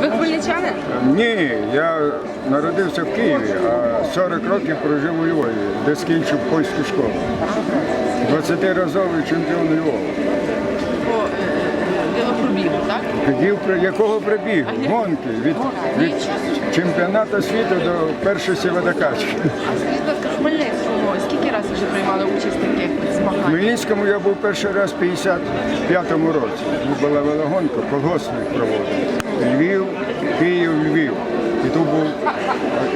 Ви хмельничанин? Ні, я народився в Києві, а 40 років прожив у Львові, де скінчив польську школу. 20-разовий чемпіон Львова. Е, велопробігу, так? Бігів при якого прибіг? Гонки від, від чемпіонату світу до першої сіводокачки. А скажіть, будь ласка, в Хмельницькому скільки разів вже приймали участь в таких В змаганнях? Хмельницькому я був перший раз в 55-му році. Була велогонка, колгоспник проводив. Львів, Київ, Львів. І тут був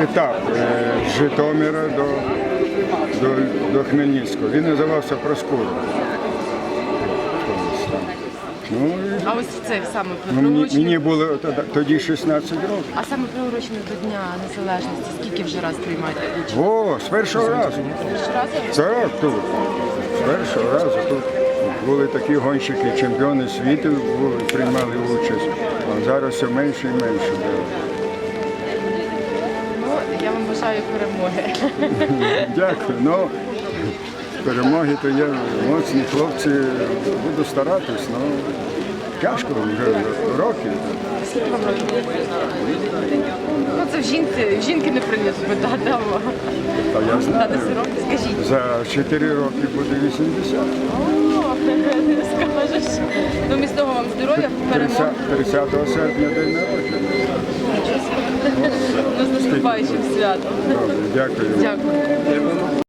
етап е, з Житомира до, до, до Хмельницького. Він називався Проскура. Ну, А ось це саме ну, мені, було тоді- тоді 16 років. а саме приурочене до Дня Незалежності, скільки вже раз приймаєте участь? О, з першого разу. Раз? Так, тут. З першого разу тут були такі гонщики, чемпіони світу були, приймали участь. А зараз все менше і менше. Я вам бажаю перемоги. Дякую. Ну, перемоги то є моцні хлопці. Буду старатись, ну тяжко вже років. Скільки вам років? Ну, це в жінки, в жінки не прийнято питати, а Та я знаю. років скажіть. За 4 роки буде 80. О, скажеш. Ну, міцного вам здоров'я, перемоги. 30, 30 серпня день народження. Наступаючим святом. Дякую. Дякую.